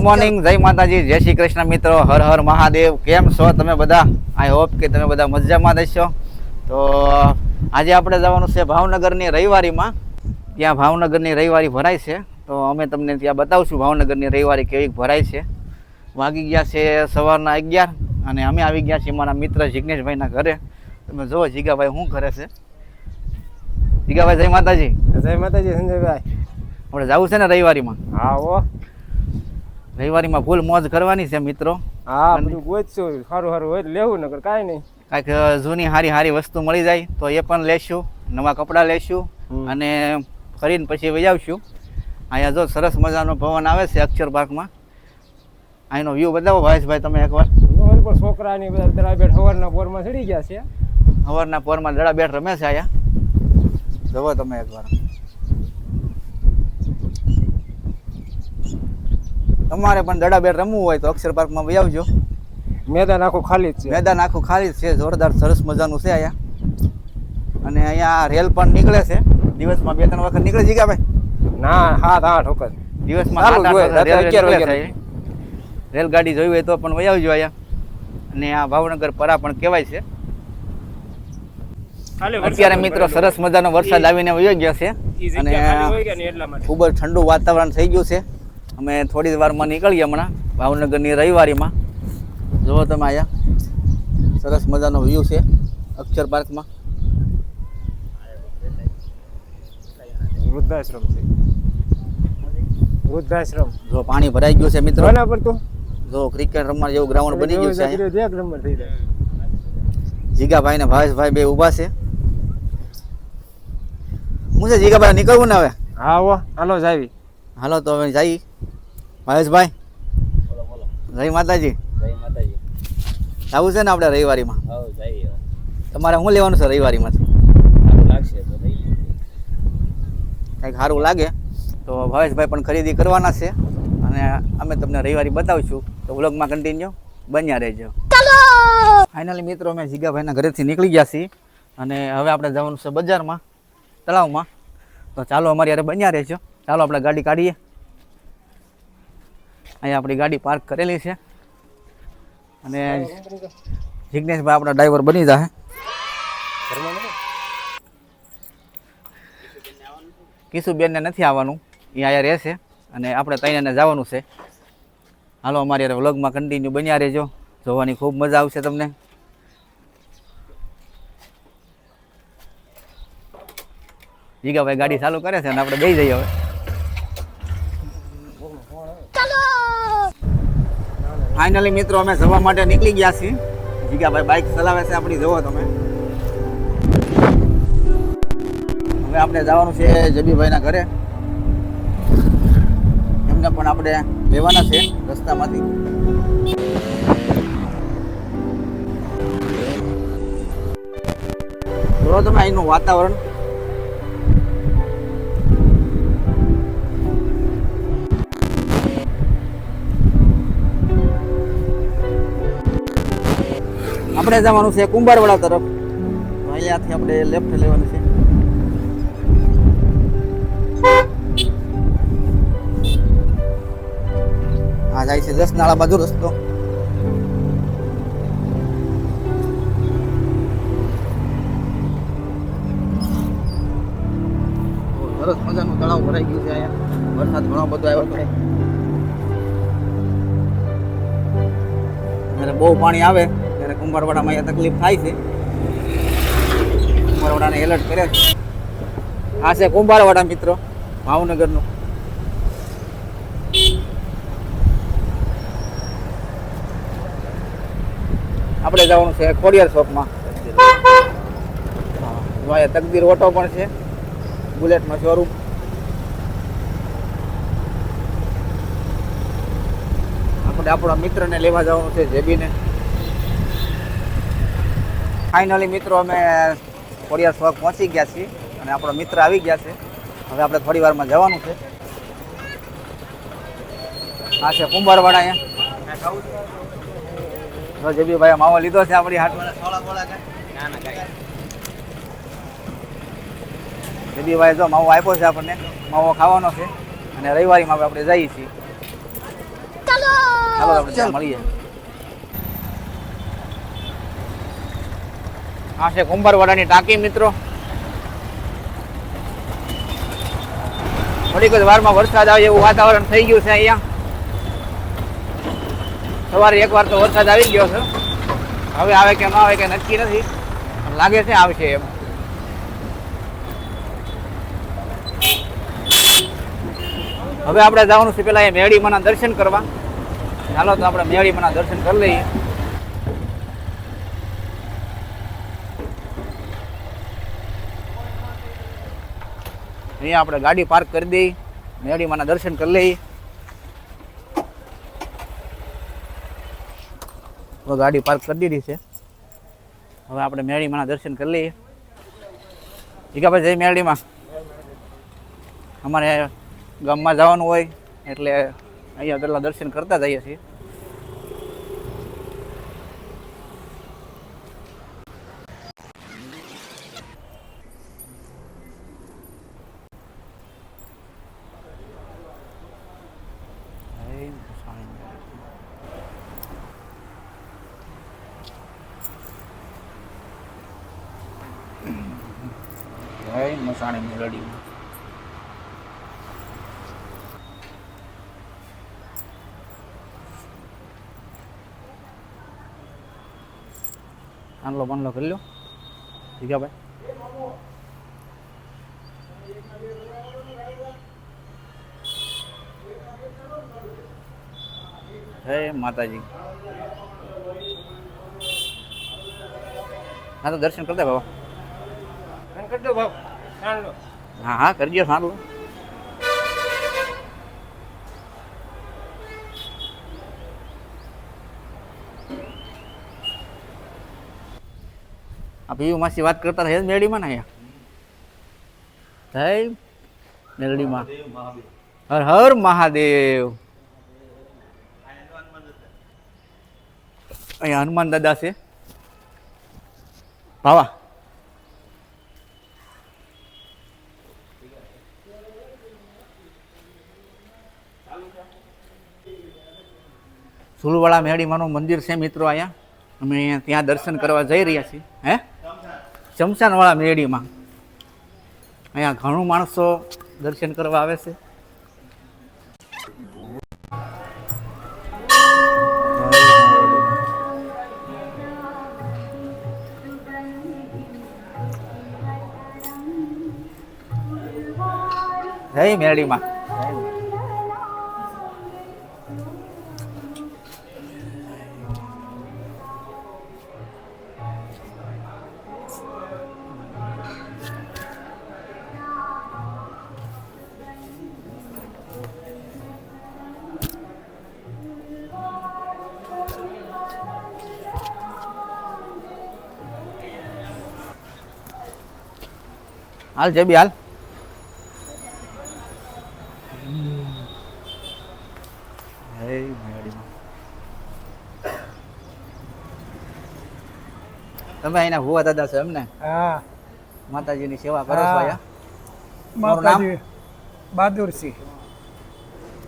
Good morning જય માતાજી જય શ્રી કૃષ્ણ મિત્રો હર હર મહાદેવ. કેમ છો તમે બધા? આઈ હોપ કે તમે બધા મજામાં દેશો તો આજે આપણે જવાનું છે ભાવનગરની રવિવારીમાં. ત્યાં ભાવનગરની રવિવારી ભરાય છે. તો અમે તમને ત્યાં બતાવશું ભાવનગરની રવિવારી કેવી ભરાય છે. વાગી ગયા છે સવારના અગિયાર અને અમે આવી ગયા છીએ મારા મિત્ર જિજ્ઞેશભાઈના ઘરે. તમે જુઓ જીગાભાઈ શું કરે છે. જીગાભાઈ જય માતાજી. જય માતાજી સંજયભાઈ. આપણે જવું છે ને રવિવારીમાં? હા ઓ રવિવારીમાં ફૂલ મોજ કરવાની છે મિત્રો. હા બધું ગોતશું સારું સારું હોય લેવું નકર કાંઈ નહીં. કાંઈક જૂની સારી સારી વસ્તુ મળી જાય તો એ પણ લેશું નવા કપડાં લેશું અને ફરીને પછી વહી આવશું અહીંયા જો સરસ મજાનો ભવન આવે છે અક્ષર પાર્કમાં. અહીંનો વ્યૂ બતાવો ભાવેશભાઈ તમે એકવાર. મોબાઈલ છોકરાની બધા દરાબેટ સવારના પોરમાં ચડી ગયા છે. સવારના પોરમાં દડા બેઠ રમે છે અહીંયા. જવો તમે એકવાર. તમારે પણ દડા બેટ રમવું હોય તો અક્ષર પાર્કમાં વહી આવજો. મેદાન આખું ખાલી જ છે. મેદાન આખું ખાલી જ છે જોરદાર સરસ મજાનું છે અહીંયા. અને અહીંયા રેલ પણ નીકળે છે. દિવસમાં બે ત્રણ વખત નીકળે છે ભાઈ? ના સાત આઠ વખત. દિવસમાં. રેલગાડી જોઈ હોય તો પણ વહી આવજો અહીંયા. અને આ ભાવનગર પરા પણ કહેવાય છે. અત્યારે મિત્રો સરસ મજાનો વરસાદ આવીને વયો ગયો છે. અને ખૂબ જ ઠંડુ વાતાવરણ થઈ ગયું છે. અમે થોડી વારમાં નીકળીએ હમણાં ભાવનગરની રવિવારીમાં. જુઓ તમે અહીંયા સરસ મજાનો વ્યૂ છે અક્ષર પાર્કમાં. વૃદ્ધાશ્રમ છે. વૃદ્ધાશ્રમ. જો પાણી ભરાઈ ગયું છે મિત્રો. પર તો? જો ક્રિકેટ રમવા જેવું ગ્રાઉન્ડ બની ગયું છે નંબર થઈ જાય. જીગાભાઈ ને ભાવેશભાઈ બે ઊભા છે. હું છે જીગાભાઈ નીકળવું ને હવે? હા હાલો જાવી. હાલો તો હવે જઈ. ભાવેશભાઈ જય માતાજી. જય માતાજી. આવું છે ને આપણે રવિવારીમાં? તમારે શું લેવાનું છે રવિવારીમાંથી? લાગશે તો લઈ કંઈક સારું લાગે તો ભાવેશભાઈ પણ ખરીદી કરવાના છે. અને અમે તમને રવિવારી બતાવીશું. તો વ્લોગમાં કન્ટિન્યુ બન્યા રહેજો. ફાઇનલી મિત્રો અમે જીગાભાઈના ઘરેથી નીકળી ગયા છીએ. અને હવે આપણે જવાનું છે બજારમાં તળાવમાં. તો ચાલો અમારી યારે બન્યા રહેજો. ચાલો આપણે ગાડી કાઢીએ. અહીંયા આપણી ગાડી પાર્ક કરેલી છે. અને જિગ્નેશભાઈ આપણા ડ્રાઈવર બની જાય કિશુબેનને નથી આવવાનું, એ અહીંયા રહેશે અને આપણે તૈયારને જવાનું છે. હાલો, અમારી વ્લોગમાં કન્ટિન્યુ બન્યા રહેજો. જોવાની ખૂબ મજા આવશે તમને. જીગાભાઈ ગાડી ચાલુ કરે છે અને આપણે બે જઈએ હવે. ફાઇનલી મિત્રો, અમે જવા માટે નીકળી ગયા છીએ. જીગાભાઈ બાઇક ચલાવે છે આપણી, જુઓ તમે. હવે આપણે જવાનું છે જબીભાઈના ઘરે. એમને પણ આપણે લેવાના છે રસ્તામાંથી. જોવો તમે અહીંનું વાતાવરણ. આપણે જવાનું છે કુંભારવાડા તરફ. અહીંયાથી આપણે લેફ્ટ લેવાનું છે. આ જાય છે દસ નાળા બાજુ રસ્તો. સરસ મજાનું તળાવ ભરાઈ ગયું છે અહીંયા. વરસાદ ઘણો બધો આવ્યો છે. જ્યારે બહુ પાણી આવે. કુંભારવાડામાં અહીંયા તકલીફ થાય છે. કુંભારવાડાને એલર્ટ કરે છે. આ છે કુંભારવાડા મિત્રો, ભાવનગરનું. આપણે જવાનું છે ખોડિયાર શોપમાં અહીંયા તકદીર ઓટો પણ છે બુલેટનો શોરૂમ. આપણે આપણા મિત્રને લેવા જવાનું છે જેબીને. ફાઇનલી મિત્રો અમે ખોડિયાર શોપ પહોંચી ગયા છીએ અને આપણો મિત્ર આવી ગયા છે. હવે આપણે થોડી વારમાં જવાનું છે. આ છે કુંભારવાડા અહીંયા. જો જેબીભાઈ માવો લીધો છે આપણી ના જબીભાઈ જો માવો આપ્યો છે આપણને માવો ખાવાનો છે. અને રવિવારીમાં આપણે જઈએ છીએ. ચાલો! આપણે મળીએ. આ છે કુંભારવાડાની ટાંકી, મિત્રો. થોડીક જ વારમાં વરસાદ આવે એવું વાતાવરણ થઈ ગયું છે અહીંયા. સવારે એકવાર તો વરસાદ આવી ગયો છે. હવે આવે કે ન આવે કે નક્કી નથી. લાગે છે આવશે એમ. હવે આપણે જવાનું છે પેલા એ મેળીમાના દર્શન કરવા. ચાલો તો આપણે મેળીમાના દર્શન કરી લઈએ. અહીંયા આપણે ગાડી પાર્ક કરી દઈ, મેળીમાના દર્શન કરી લઈ. તો ગાડી પાર્ક કરી દીધી છે. હવે આપણે મેળીમાના દર્શન કરી લઈએ. જીગાભાઈ જય મેળીમાં. અમારે ગામમાં જવાનું હોય એટલે અહીંયા પેલા દર્શન કરતા જઈએ છીએ જય મસાણી મેલડી આનલો બાનલો કરી લો. જીગાભાઈ જય માતાજી. હા તો દર્શન કરતા બાબા. અને કરી દો ભાવ ચાલો હા હા કરજો સારું. આ પીયુ માસી વાત કરતા રહે મેળીમાં ને અહીંયા? જય મેલડીમાં હર હર મહાદેવ. અહીંયા હનુમાન દાદા છે. બાવા સુલવાળા મેળીમાનું મંદિર છે મિત્રો અહીંયા. અમે ત્યાં દર્શન કરવા જઈ રહ્યા છીએ, હે? ચમચાનવાળા મેળીમાં. અહીંયા ઘણું માણસો દર્શન કરવા આવે છે. જય મેળીમાં. હાલ જેબી હાલ. તમે અહીંના ભુવા દાદા છો એમને? હા. માતાજીની સેવા કરો છો તમારું નામ? બહાદુરસિંહ.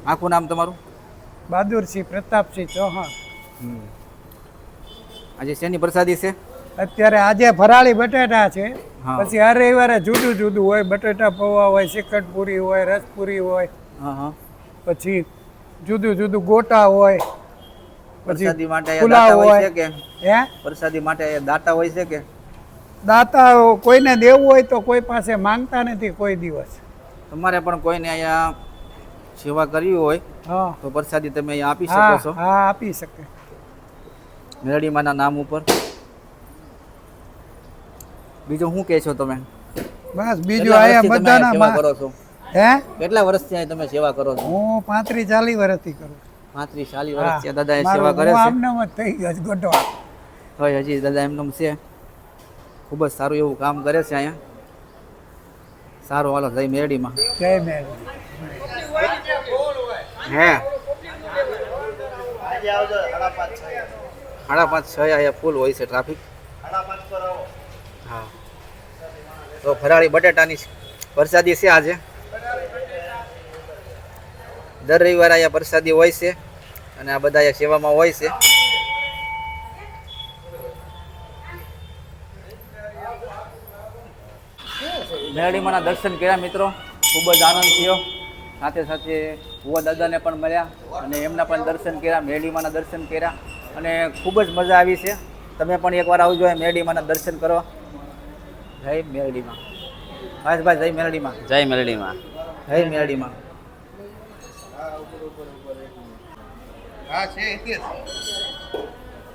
આખું નામ તમારું? બહાદુરસિંહ પ્રતાપસિંહ ચૌહાણ. આજે શેની પ્રસાદી છે? અત્યારે આજે ફરાળી બટેટા છે. પછી હર રવિવારે જુદું જુદું હોય. બટેટા પૌવા હોય શ્રીખંડપુરી હોય રસપુરી હોય. હા હા. પછી જુદું જુદું ગોટા હોય. પ્રસાદી માટે પુલાવ હોય કે? હે? પ્રસાદી માટે દાતા હોય છે કે? દાતા કોઈને દેવું હોય તો કોઈ પાસે માંગતા નથી કોઈ દિવસ. તમારે પણ કોઈને અહીંયા સેવા કરવી હોય તો પ્રસાદી તમે અહીંયા આપી શકો છો. હા આપી શકે. મેળડીમાના નામ ઉપર. બીજું શું કહે છો તમે બસ બીજું આયા બધાના કરો છો હે કેટલા વર્ષથી તમે સેવા કરો છો હું પાંત્રીસ ચાલીસ વર્ષથી કરું પાંત્રીસ ચાલીસ વર્ષ વર્ષથી દાદા એ સેવા કરે છે આમનામ જ થઈ ગયો ગોટવા હોય હજી દાદા એમનેમ છે ખૂબ જ સારું એવું કામ કરે છે અહીંયા સારું હાલો જય મેરડીમાં જય મેરડી હે સાડા પાંચ છ અહીંયા ફૂલ હોય છે ટ્રાફિક હા તો ફરાળી બટેટાની પ્રસાદી છે આજે. દર રવિવારે અહીંયા પ્રસાદી હોય છે અને આ બધા સેવામાં હોય છે. મેરડીમાંના દર્શન કર્યા મિત્રો, ખૂબ જ આનંદ થયો. સાથે સાથે ભુવા દાદાને પણ મળ્યા અને એમના પણ દર્શન કર્યા મેરડીમાંના દર્શન કર્યા અને ખૂબ જ મજા આવી છે. તમે પણ એકવાર આવજો મેરડીમાંના દર્શન કરવા. જય મેરડીમાં ભાઈ જય મેરડીમાં જય મેલડીમાં. જય મેરડીમાં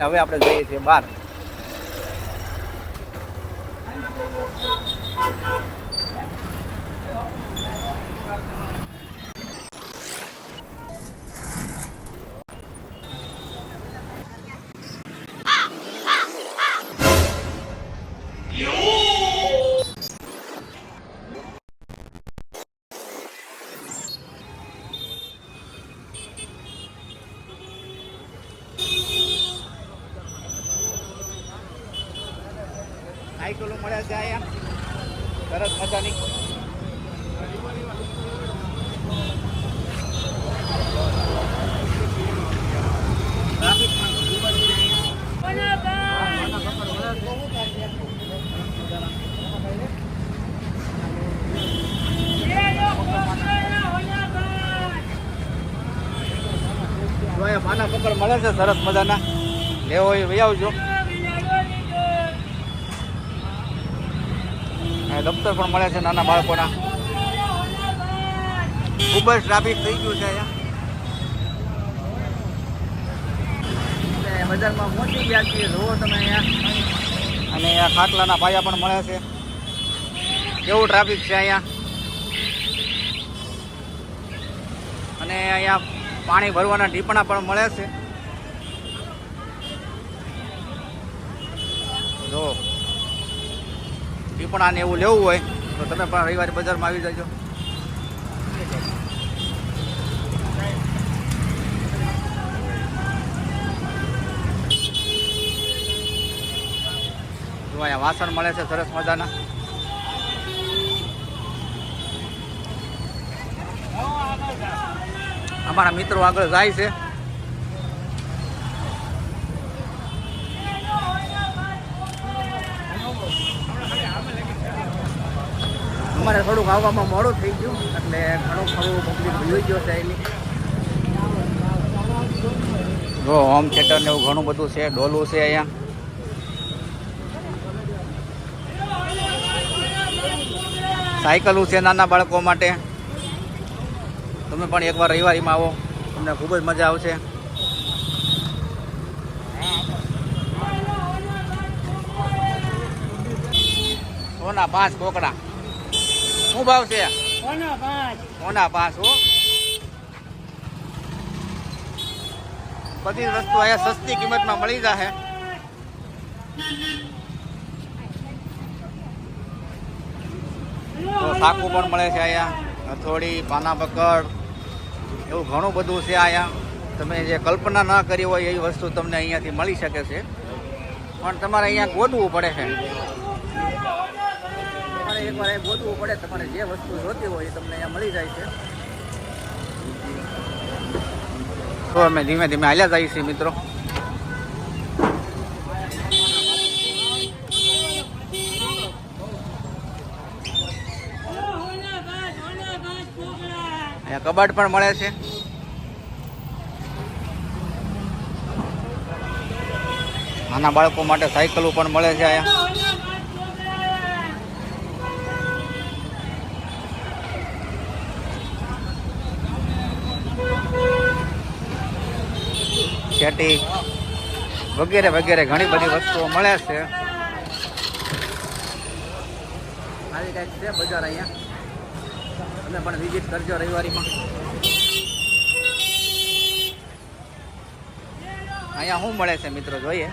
હવે આપણે જઈએ છીએ બહાર. મજાની પાના પકડ મળે છે સરસ મજાના. લેવો હોય વહી આવજો. આ દફતર પણ મળે છે નાના બાળકોના. ખૂબ જ ટ્રાફિક થઈ ગયું છે અહીંયા. અને બજારમાં મોટી ગયા છીએ. જુઓ તમે અહીંયા. અને અહીંયા ખાટલાના પાયા પણ મળે છે. કેવું ટ્રાફિક છે અહીંયા? અને અહીંયા પાણી ભરવાના ઢીપણા પણ મળે છે. જો ટીપણા ને એવું લેવું હોય, તો તમે પણ રવિવારે બજારમાં આવી જજો. જો અહીંયા વાસણ મળે છે સરસ મજાના. અમારા મિત્રો આગળ જાય છે. અમારે થોડુંક આવવામાં મોડું થઈ ગયું, એટલે ઘણું ખરું પબ્લિક ભૂલી ગયો છે એની. જો, હોમ થિયેટર ને એવું ઘણું બધું છે, ડોલું છે અહીંયા. સાયકલું છે નાના બાળકો માટે. તમે પણ એકવાર રવિવારીમાં આવો, તમને ખૂબ જ મજા આવશે. સોના, પાંચ કોકડા. શું ભાવ છે? સોના પાંચ. હો. બધી વસ્તુ અહીંયા સસ્તી કિંમતમાં મળી જશે તો સાકુ પણ મળે છે અહીંયા. હથોડી પાના પકડ એવું ઘણું બધું છે અહીંયા. તમે જે કલ્પના ન કરી હોય એવી વસ્તુ તમને અહીંયાથી મળી શકે છે. પણ તમારે અહીંયા ગોતવું પડે છે. તમારે એકવાર અહીં ગોતવું પડે, તમારે જે વસ્તુ જોતી હોય એ તમને અહીંયા મળી જાય છે. તો અમે ધીમે ધીમે હાલ્યા જઈએ છીએ, મિત્રો. અહીંયા કબાટ પણ મળે છે. નાના બાળકો માટે સાયકલો પણ મળે છે અહીંયા. શેટી વગેરે વગેરે ઘણી બધી વસ્તુઓ મળે છે. આવી કંઈક છે બજાર અહીંયા? તમે પણ વિઝિટ કરજો રવિવારીમાં. અહીંયા શું મળે છે મિત્રો જોઈએ.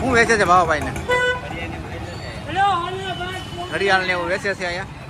શું વેચે છે ભાવભાઈ ને ઘડિયાળ ને. એવું વેચે છે અહીંયા?